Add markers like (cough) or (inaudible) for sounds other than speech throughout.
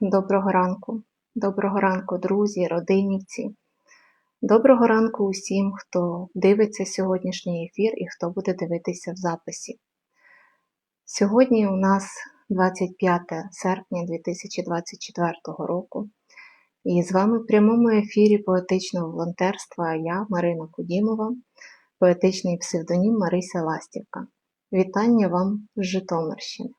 Доброго ранку, доброго ранку, друзі, родинівці. Доброго ранку усім, хто дивиться сьогоднішній ефір і хто буде дивитися в записі. Сьогодні у нас 25 серпня 2024 року, і з вами в прямому ефірі поетичного волонтерства я, Марина Кудімова, поетичний псевдонім Марися Ластівка. Вітання вам з Житомирщини.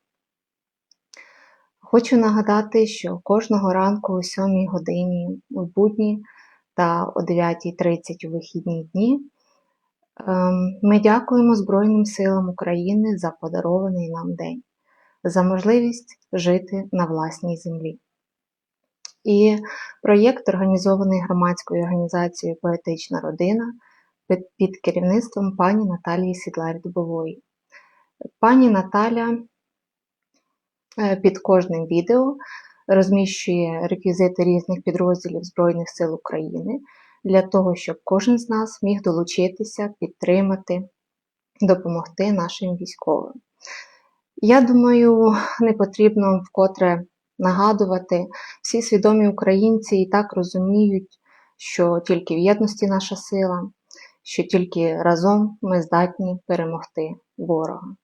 Хочу нагадати, що кожного ранку о 7 годині в будні та о 9.30 у вихідні дні ем, ми дякуємо Збройним силам України за подарований нам день, за можливість жити на власній землі. І проєкт, організований громадською організацією Поетична родина під керівництвом пані Наталії Сідлар Дубової. Пані Наталя під кожним відео розміщує реквізити різних підрозділів Збройних сил України для того, щоб кожен з нас міг долучитися, підтримати, допомогти нашим військовим. Я думаю, не потрібно вкотре нагадувати, всі свідомі українці і так розуміють, що тільки в єдності наша сила, що тільки разом ми здатні перемогти ворога.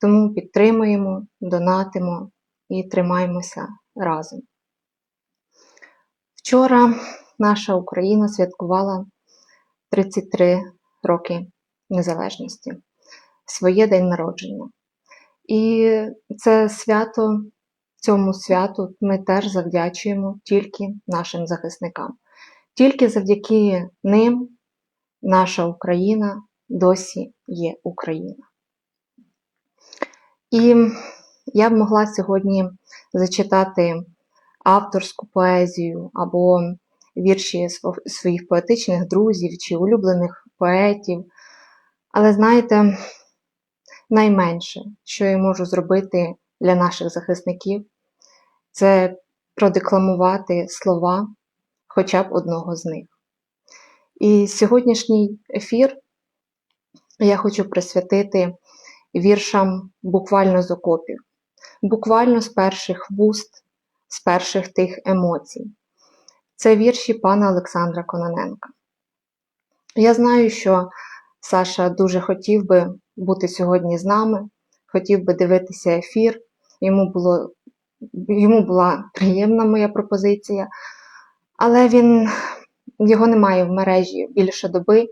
Тому підтримуємо, донатимо і тримаємося разом. Вчора наша Україна святкувала 33 роки незалежності, своє день народження. І це свято, цьому святу ми теж завдячуємо тільки нашим захисникам. Тільки завдяки ним наша Україна досі є Україна. І я б могла сьогодні зачитати авторську поезію або вірші своїх поетичних друзів чи улюблених поетів. Але знаєте, найменше, що я можу зробити для наших захисників, це продекламувати слова хоча б одного з них. І сьогоднішній ефір я хочу присвятити віршам буквально з окопів, буквально з перших вуст, з перших тих емоцій. Це вірші пана Олександра Кононенка. Я знаю, що Саша дуже хотів би бути сьогодні з нами, хотів би дивитися ефір. Йому було, йому була приємна моя пропозиція, але він, його немає в мережі більше доби.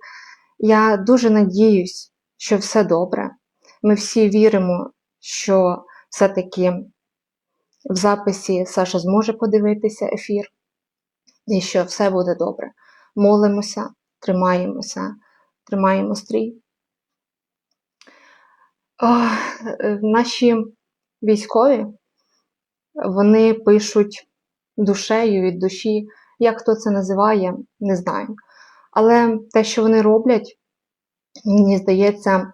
Я дуже надіюсь, що все добре, ми всі віримо, що все-таки в записі Саша зможе подивитися ефір і що все буде добре. Молимося, тримаємося, тримаємо стрій. О, наші військові вони пишуть душею від душі. Як хто це називає, не знаю. Але те, що вони роблять, мені здається,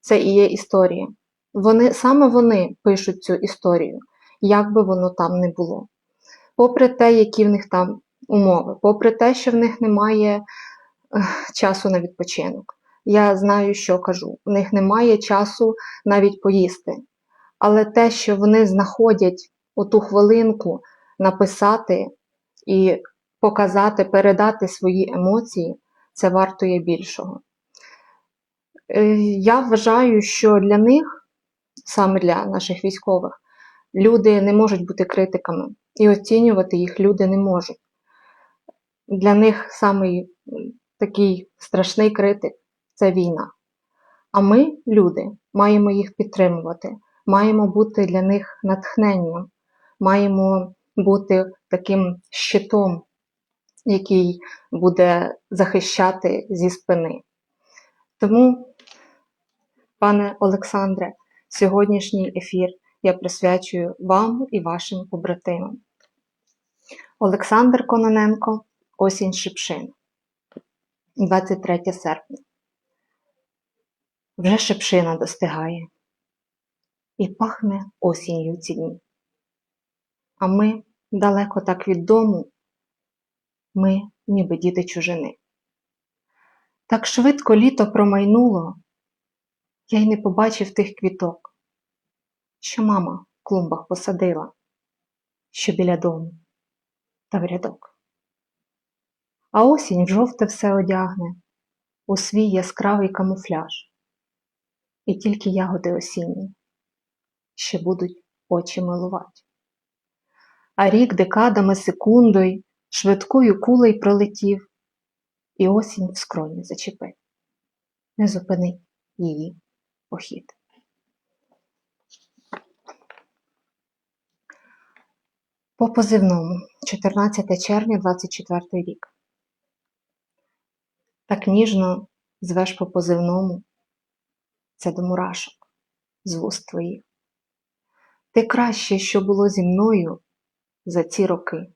це і є історія. Вони, Саме вони пишуть цю історію, як би воно там не було. Попри те, які в них там умови, попри те, що в них немає часу на відпочинок. Я знаю, що кажу. У них немає часу навіть поїсти. Але те, що вони знаходять оту хвилинку написати і показати, передати свої емоції, це вартує більшого. Е, я вважаю, що для них, саме для наших військових, люди не можуть бути критиками і оцінювати їх люди не можуть. Для них самий такий страшний критик це війна. А ми, люди, маємо їх підтримувати, маємо бути для них натхненням, маємо бути таким щитом, який буде захищати зі спини. Тому Пане Олександре, сьогоднішній ефір я присвячую вам і вашим побратимам. Олександр Кононенко, Осінь Шипшин, 23 серпня. Вже шипшина достигає і пахне осінню ці дні. А ми далеко так від дому, ми, ніби діти чужини. Так швидко літо промайнуло я й не побачив тих квіток, що мама в клумбах посадила. що біля дому, та в рядок. А осінь в жовте все одягне у свій яскравий камуфляж, і тільки ягоди осінні ще будуть очі милувати. А рік декадами секундою швидкою кулею пролетів, і осінь в скроні зачепив, не зупинить її похід. По позивному, 14 червня 24 рік. Так ніжно звеш по позивному, це до мурашок з вуст твоїх. Ти краще, що було зі мною за ці роки,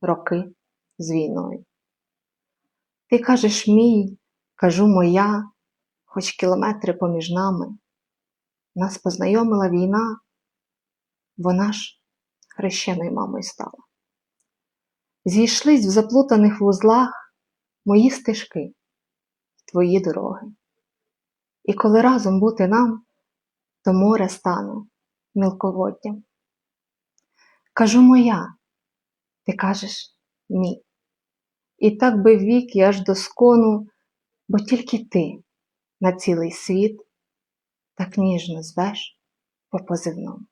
роки з війною. Ти кажеш мій, кажу моя, хоч кілометри поміж нами. Нас познайомила війна, вона ж хрещеною мамою стала. Зійшлись в заплутаних вузлах мої стежки, твої дороги. І коли разом бути нам, то море стане мілководдям. Кажу моя, ти кажеш мій. І так би вік і аж до скону, бо тільки ти на цілий світ так ніжно звеш по позивному.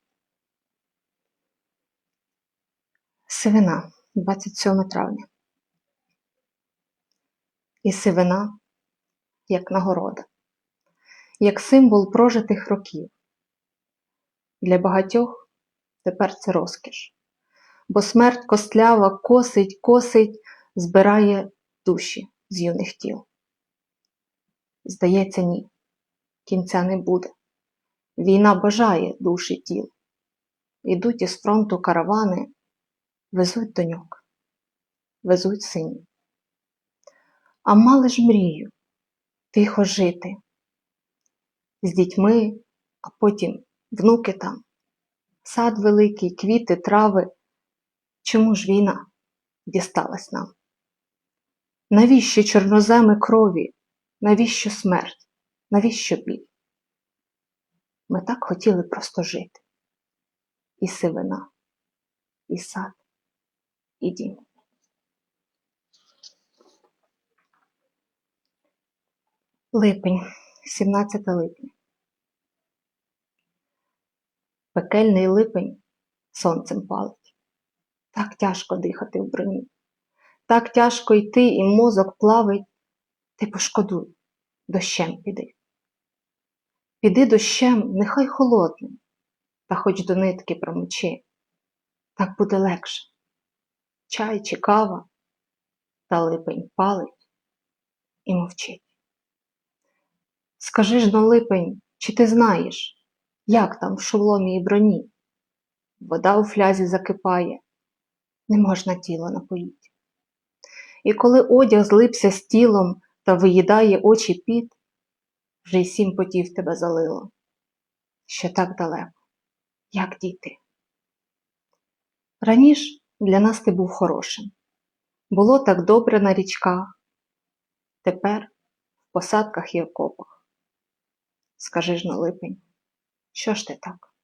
Сивина, 27 травня. І сивина, як нагорода, як символ прожитих років. Для багатьох тепер це розкіш, бо смерть костлява косить, косить, збирає душі з юних тіл. Здається, ні, кінця не буде. Війна бажає душі тіл. Ідуть із фронту каравани, везуть доньок, везуть синів. А мали ж мрію тихо жити з дітьми, а потім внуки там, сад великий, квіти, трави. Чому ж війна дісталась нам? Навіщо чорноземи крові? Навіщо смерть? Навіщо біль? Ми так хотіли просто жити. І сивина, і сад, і дім. Липень, 17 липня. Пекельний липень сонцем палить. Так тяжко дихати в броні. Так тяжко йти, і мозок плавить. Ти пошкодуй, дощем піди. Піди дощем, нехай холодним, та хоч до нитки промочи. Так буде легше. Чай чи кава, та липень палить і мовчить. Скажи ж но, липень, чи ти знаєш, як там в шоломі і броні? Вода у флязі закипає, не можна тіло напоїть. І коли одяг злипся з тілом та виїдає очі під, вже й сім потів тебе залило. Ще так далеко, як дійти? Раніш для нас ти був хорошим. Було так добре на річках, тепер в посадках і окопах. Скажи ж на липень, що ж ти так?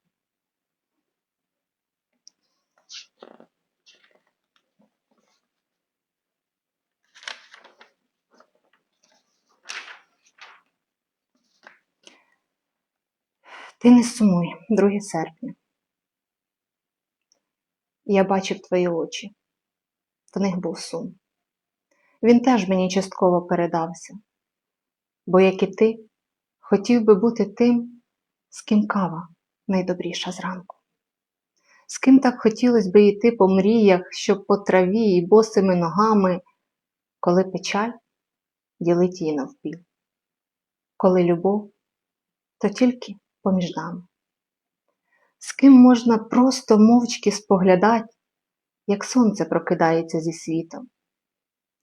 Ти не сумуй, 2 серпня. Я бачив твої очі, в них був сум. Він теж мені частково передався, бо, як і ти, хотів би бути тим, з ким кава найдобріша зранку. З ким так хотілося би йти по мріях, щоб по траві і босими ногами, коли печаль ділить її навпіл, коли любов, то тільки поміж нами. З ким можна просто мовчки споглядати, як сонце прокидається зі світом,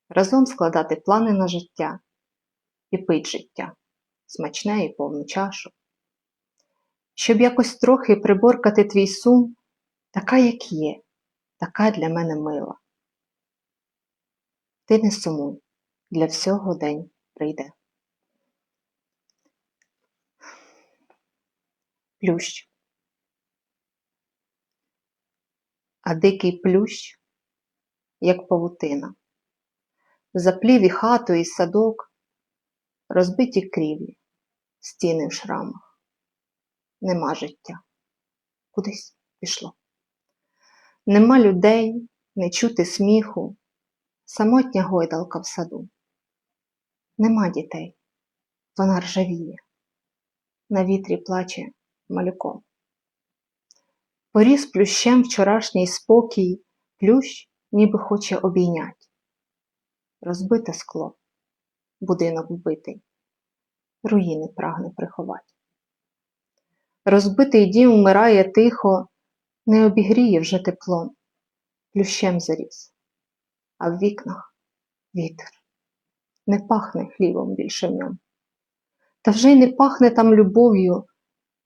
разом складати плани на життя і пить життя, смачне і повну чашу, щоб якось трохи приборкати твій сум, така, як є, така для мене мила. Ти не сумуй, для всього день прийде. Плющ. а дикий плющ, як павутина. Заплів і хату, і садок, розбиті крівлі, стіни в шрамах. Нема життя. Кудись пішло. Нема людей, не чути сміху, самотня гойдалка в саду. Нема дітей, вона ржавіє, на вітрі плаче малюком. Поріс плющем вчорашній спокій, плющ ніби хоче обійнять. Розбите скло, будинок вбитий, руїни прагне приховать. Розбитий дім вмирає тихо, не обігріє вже теплом, плющем заріс, а в вікнах вітер. Не пахне хлібом більше в ньому. Та вже й не пахне там любов'ю,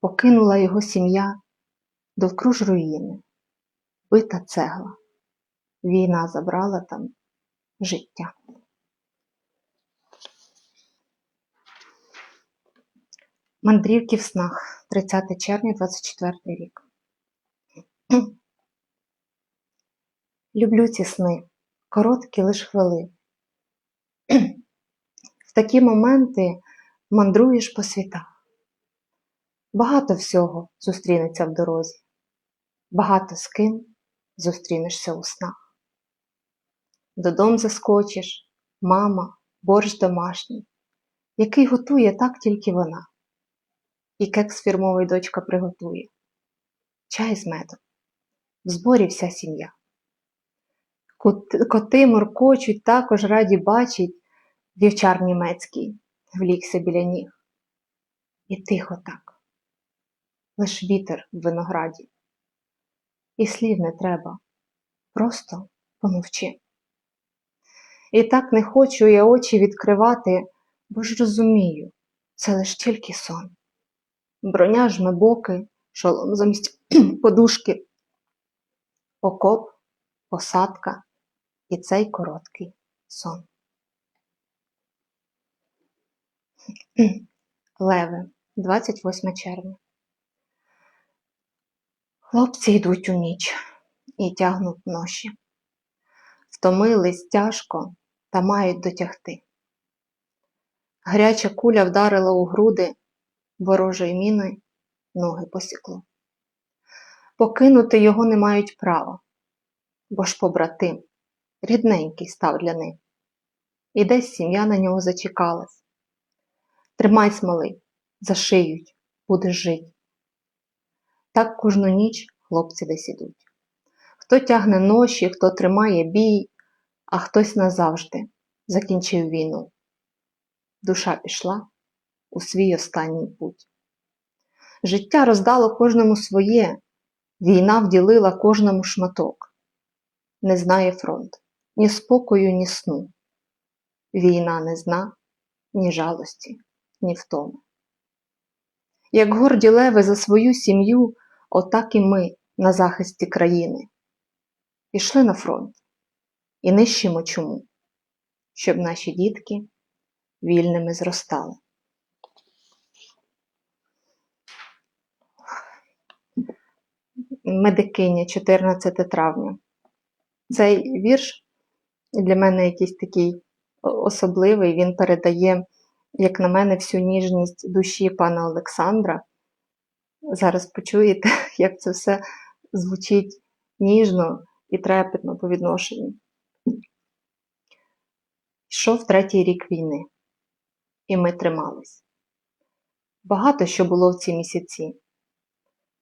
покинула його сім'я довкруж руїни, бита цегла. Війна забрала там життя. Мандрівки в снах, 30 червня, 24 рік. (clears throat) Люблю ці сни, короткі лиш хвили. (clears throat) В такі моменти мандруєш по світах. Багато всього зустрінеться в дорозі, багато з ким зустрінешся у снах. Додом заскочиш, мама, борщ домашній, який готує так тільки вона. І кекс фірмовий дочка приготує. Чай з медом. В зборі вся сім'я. Коти моркочуть, також раді бачить вівчар німецький влікся біля ніг. І тихо так, лиш вітер в винограді. І слів не треба, просто помовчи. І так не хочу я очі відкривати, бо ж розумію, це лиш тільки сон. Броня жме боки, шолом замість (clears throat) подушки, окоп, посадка і цей короткий сон. (clears throat) Леви, 28 червня. Хлопці йдуть у ніч і тягнуть ноші. Втомились тяжко та мають дотягти. Гаряча куля вдарила у груди, ворожої міни ноги посікло. Покинути його не мають права, бо ж побратим, рідненький став для них. І десь сім'я на нього зачекалась. Тримайсь, малий, зашиють, будеш жить. Так кожну ніч хлопці десь ідуть. Хто тягне ноші, хто тримає бій, а хтось назавжди закінчив війну. Душа пішла у свій останній путь. Життя роздало кожному своє, війна вділила кожному шматок. Не знає фронт ні спокою, ні сну. Війна не зна ні жалості, ні втоми. Як горді леви за свою сім'ю, отак і ми на захисті країни. Пішли на фронт і нищимо чому, щоб наші дітки вільними зростали. Медикиня, 14 травня. Цей вірш для мене якийсь такий особливий. Він передає, як на мене, всю ніжність душі пана Олександра. Зараз почуєте, (laughs) як це все звучить ніжно і трепетно по відношенню. Йшов третій рік війни, і ми тримались. Багато що було в ці місяці.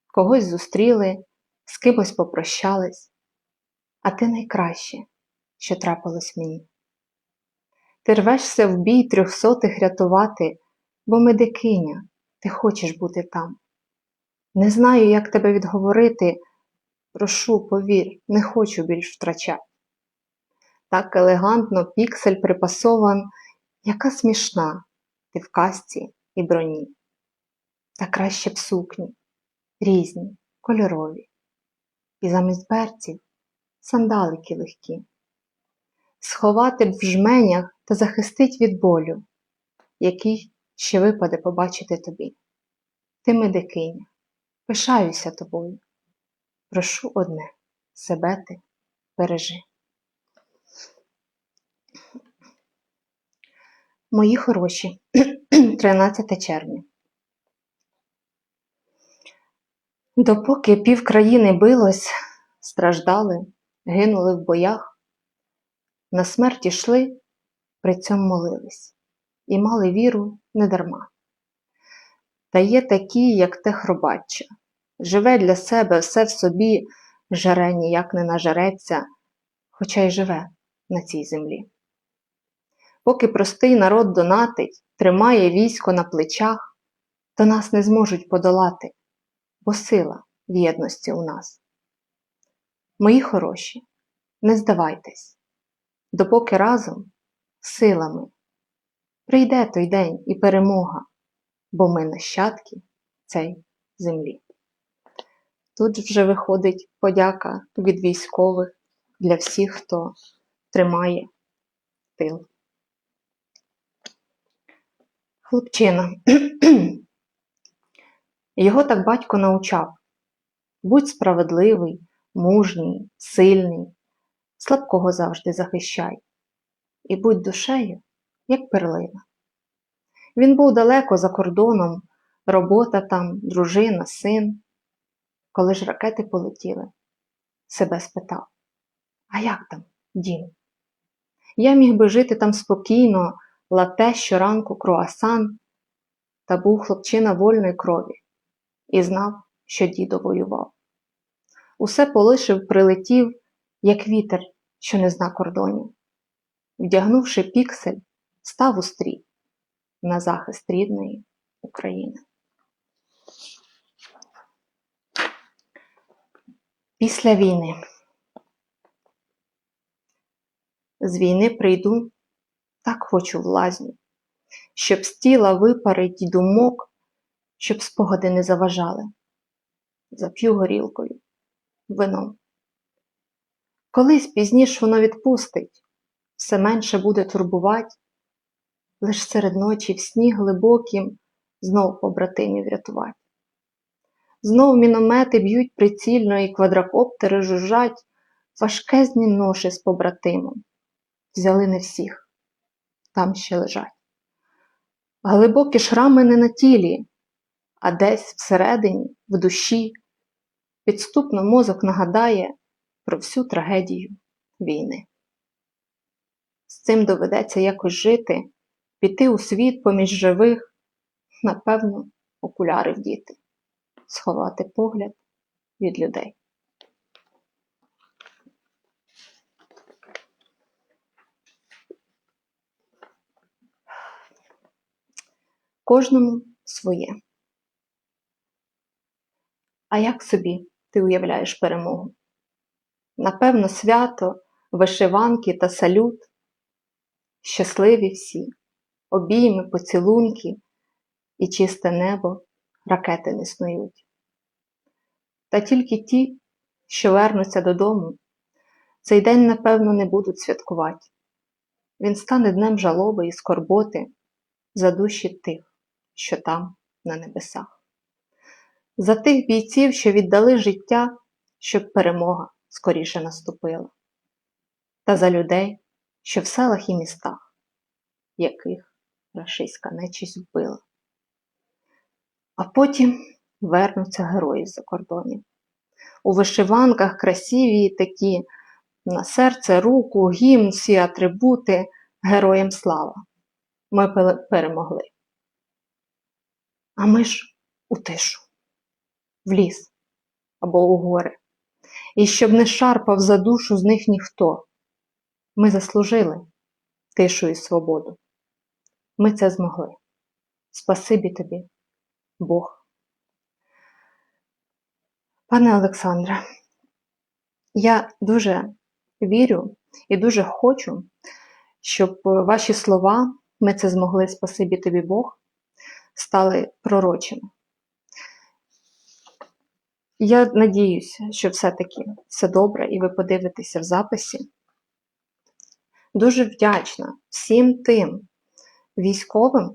Когось зустріли, з кимось попрощались, а ти найкраще, що трапилось мені. Ти рвешся в бій трьохсотих рятувати, бо медикиня, ти хочеш бути там. Не знаю, як тебе відговорити, прошу, повір, не хочу більш втрачати. Так елегантно піксель припасован, яка смішна ти в касті і броні. Та краще б сукні, різні, кольорові, і замість берців сандалики легкі. Сховати б в жменях та захистить від болю, який ще випаде побачити тобі. Ти медикиня, пишаюся тобою. Прошу одне, себе ти бережи. Мої хороші, (clears throat) 13 червня. Допоки пів країни билось, страждали, гинули в боях, на смерть ішли, при цьому молились і мали віру недарма. Та є такі, як те хробаччя, живе для себе все в собі, жаре ніяк не нажереться, хоча й живе на цій землі. Поки простий народ донатить, тримає військо на плечах, то нас не зможуть подолати, бо сила в єдності у нас. Мої хороші, не здавайтесь, допоки разом силами прийде той день і перемога, бо ми нащадки цей землі. Тут вже виходить подяка від військових для всіх, хто тримає тил. Хлопчина. (clears throat) Його так батько навчав. Будь справедливий, мужній, сильний, слабкого завжди захищай. І будь душею, як перлина. Він був далеко за кордоном, робота там, дружина, син. Коли ж ракети полетіли, себе спитав, а як там, дім? Я міг би жити там спокійно, лате щоранку круасан, та був хлопчина вольної крові і знав, що дідо воював. Усе полишив, прилетів, як вітер, що не зна кордонів. Вдягнувши піксель, став у стрій на захист рідної України. Після війни. З війни прийду, так хочу в лазню, щоб з тіла випарить думок, щоб спогади не заважали. Зап'ю горілкою, вином. Колись пізніше воно відпустить, все менше буде турбувати, лиш серед ночі в сніг глибокім знов побратимів рятувати. Знов міномети б'ють прицільно і квадрокоптери жужжать, важкезні ноші з побратимом. Взяли не всіх, там ще лежать. Глибокі шрами не на тілі, а десь всередині, в душі, підступно мозок нагадає про всю трагедію війни. З цим доведеться якось жити, піти у світ поміж живих, напевно, окуляри вдіти сховати погляд від людей. Кожному своє. А як собі ти уявляєш перемогу? Напевно, свято, вишиванки та салют, щасливі всі, обійми, поцілунки і чисте небо ракети не снують. Та тільки ті, що вернуться додому, цей день, напевно, не будуть святкувати. Він стане днем жалоби і скорботи за душі тих, що там, на небесах, за тих бійців, що віддали життя, щоб перемога скоріше наступила, та за людей, що в селах і містах, яких рашиська нечість вбила а потім вернуться герої з-за кордонів. У вишиванках красиві такі, на серце, руку, гімн, всі атрибути, героям слава. Ми перемогли. А ми ж у тишу, в ліс або у гори. І щоб не шарпав за душу з них ніхто. Ми заслужили тишу і свободу. Ми це змогли. Спасибі тобі, Бог. Пане Олександре, я дуже вірю і дуже хочу, щоб ваші слова, ми це змогли, спасибі тобі Бог, стали пророчими. Я надіюся, що все-таки все добре, і ви подивитеся в записі. Дуже вдячна всім тим військовим,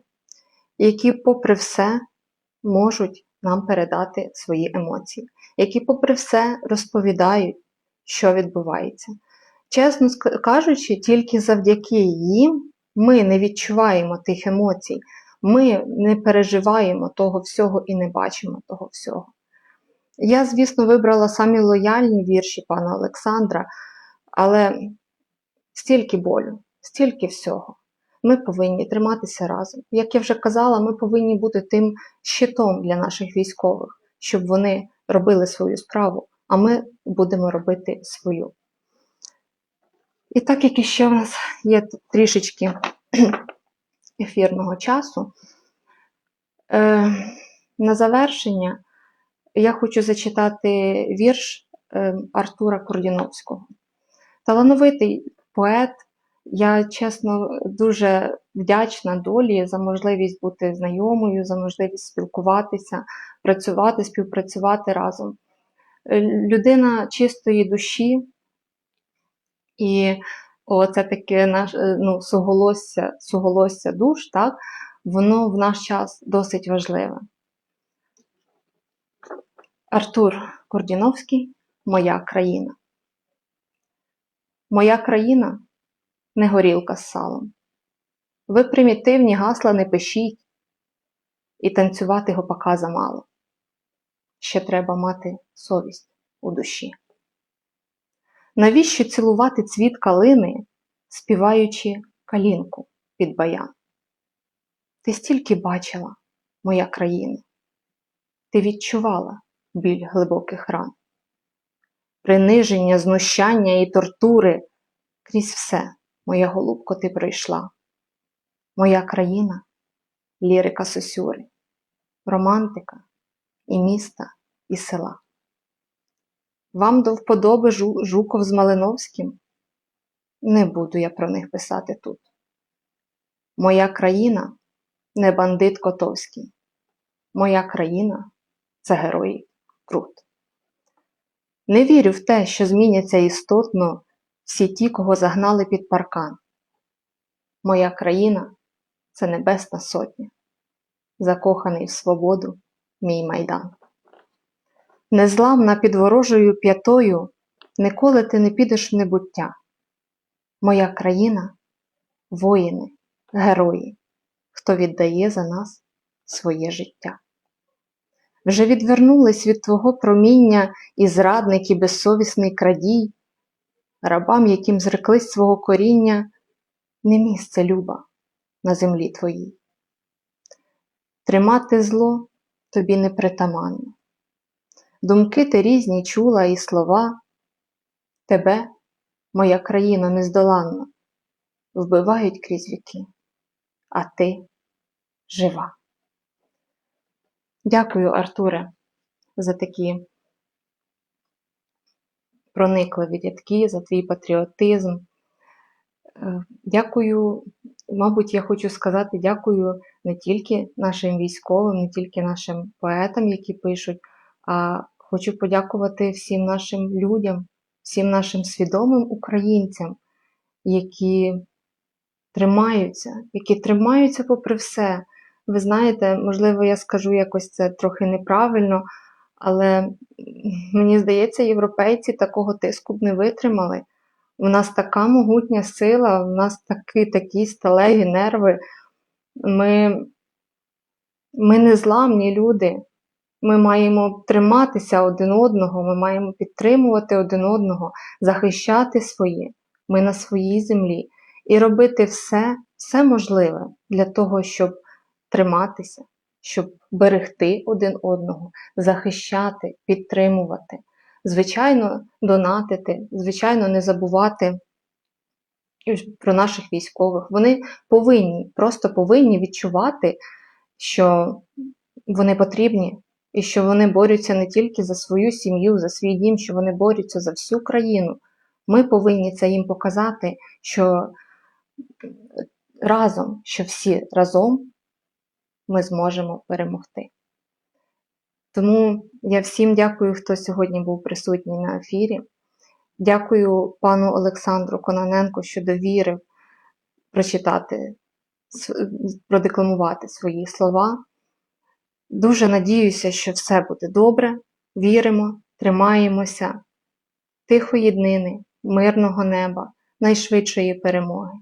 які, попри все, можуть нам передати свої емоції, які, попри все, розповідають, що відбувається. Чесно кажучи, тільки завдяки їм ми не відчуваємо тих емоцій, ми не переживаємо того всього і не бачимо того всього. Я, звісно, вибрала самі лояльні вірші пана Олександра, але стільки болю, стільки всього. Ми повинні триматися разом. Як я вже казала, ми повинні бути тим щитом для наших військових, щоб вони робили свою справу, а ми будемо робити свою. І так як іще в нас є трішечки (clears throat) ефірного часу, е, на завершення я хочу зачитати вірш е, Артура Кордіновського. Талановитий поет. Я чесно дуже вдячна долі за можливість бути знайомою, за можливість спілкуватися, працювати, співпрацювати разом. Е, Людина чистої душі, і оце таке наш, е, ну, суголосся, суголосся душ, так, воно в наш час досить важливе. Артур Кордіновський Моя країна. Моя країна не горілка з салом. Ви примітивні гасла не пишіть, і танцювати гопака замало. Ще треба мати совість у душі. Навіщо цілувати цвіт калини, співаючи калінку під баян? Ти стільки бачила, моя країна, ти відчувала біль глибоких ран, приниження, знущання і тортури крізь все, моя голубко, ти пройшла. Моя країна лірика сосюри, романтика і міста, і села. Вам до вподоби Жу- Жуков з Малиновським? Не буду я про них писати тут. Моя країна не бандит Котовський. Моя країна це герої Крут. Не вірю в те, що зміняться істотно всі ті, кого загнали під паркан. Моя країна це небесна сотня, закоханий в свободу мій майдан. Незламна під ворожою п'ятою, ніколи ти не підеш в небуття. Моя країна воїни, герої, хто віддає за нас своє життя. Вже відвернулись від твого проміння і зрадник, і безсовісний крадій, рабам, яким зреклись свого коріння, не місце люба на землі твоїй. Тримати зло тобі не притаманно. Думки ти різні чула і слова. Тебе, моя країна нездоланна, вбивають крізь віки, а ти жива. Дякую, Артуре, за такі проникливі рядки, за твій патріотизм. Е, Дякую, мабуть, я хочу сказати дякую не тільки нашим військовим, не тільки нашим поетам, які пишуть, а хочу подякувати всім нашим людям, всім нашим свідомим українцям, які тримаються, які тримаються попри все. Ви знаєте, можливо, я скажу якось це трохи неправильно, але мені здається, європейці такого тиску б не витримали. У нас така могутня сила, у нас такі, такі сталеві нерви. Ми, ми не зламні люди. Ми маємо триматися один одного, ми маємо підтримувати один одного, захищати своє. Ми на своїй землі. І робити все, все можливе для того, щоб триматися, щоб берегти один одного, захищати, підтримувати. Звичайно, донатити, звичайно, не забувати про наших військових. Вони повинні, просто повинні відчувати, що вони потрібні, і що вони борються не тільки за свою сім'ю, за свій дім, що вони борються за всю країну. Ми повинні це їм показати, що разом, що всі разом ми зможемо перемогти. Тому я всім дякую, хто сьогодні був присутній на ефірі. Дякую пану Олександру Кононенку, що довірив прочитати, продекламувати свої слова. Дуже надіюся, що все буде добре. Віримо, тримаємося тихої днини, мирного неба, найшвидшої перемоги.